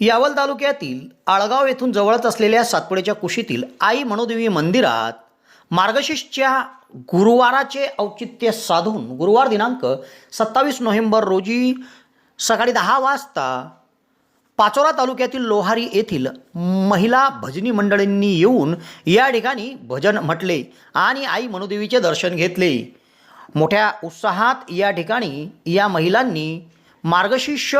यावल तालुक्यातील आळगाव येथून जवळच असलेल्या सातपुड्याच्या कुशीतील आई मनोदेवी मंदिरात मार्गशीर्षच्या गुरुवाराचे औचित्य साधून गुरुवार दिनांक सत्तावीस नोव्हेंबर रोजी सकाळी दहा वाजता पाचोरा तालुक्यातील लोहारी येथील महिला भजनी मंडळींनी येऊन या ठिकाणी भजन म्हटले आणि आई मनोदेवीचे दर्शन घेतले. मोठ्या उत्साहात या ठिकाणी या महिलांनी मार्गशीर्ष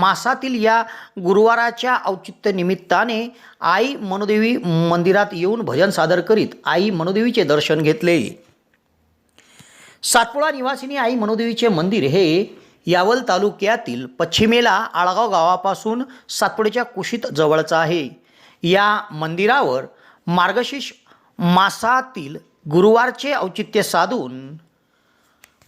मासातील या गुरुवाराच्या औचित्य निमित्ताने आई मनोदेवी मंदिरात येऊन भजन सादर करीत आई मनोदेवीचे दर्शन घेतले. सातपुडा निवासिनी आई मनोदेवीचे मंदिर हे यावल तालुक्यातील पश्चिमेला आळगाव गावापासून सातपुड्याच्या कुशीत जवळचं आहे. या मंदिरावर मार्गशीर्ष मासातील गुरुवारचे औचित्य साधून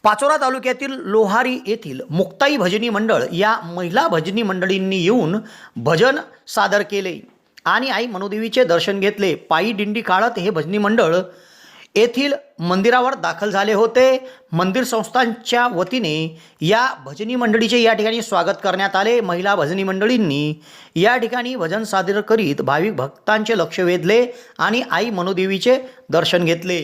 पाचोरा तालुक्यातील लोहारी येथील मुक्ताई भजनी मंडळ या महिला भजनी मंडळींनी येऊन भजन सादर केले. आणि आई मनोदेवीचे दर्शन घेतले. पायी दिंडी काढत हे भजनी मंडळ येथील मंदिरावर दाखल झाले होते. मंदिर संस्थांच्या वतीने या भजनी मंडळीचे या ठिकाणी स्वागत करण्यात आले. महिला भजनी मंडळींनी या ठिकाणी भजन सादर करीत भाविक भक्तांचे लक्ष वेधले आणि आई मनोदेवीचे दर्शन घेतले.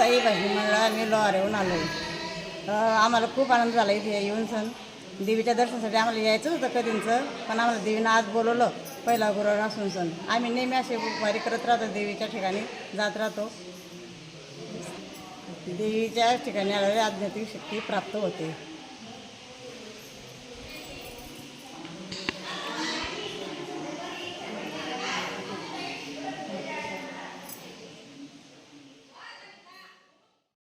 ताई बहिणी मंडळ आम्ही लोहारेहून आलो. आहे आम्हाला खूप आनंद झाला इथे येऊन सण. देवीच्या दर्शनासाठी आम्हाला यायचं होतं कधींचं पण आम्हाला देवीनं आज बोलवलं पहिला गुरुवार असून सण. आम्ही नेहमी असे वारी करत राहतो देवीच्या ठिकाणी जात राहतो. देवीच्या ठिकाणी आल्यावर आध्यात्मिक शक्ती प्राप्त होते.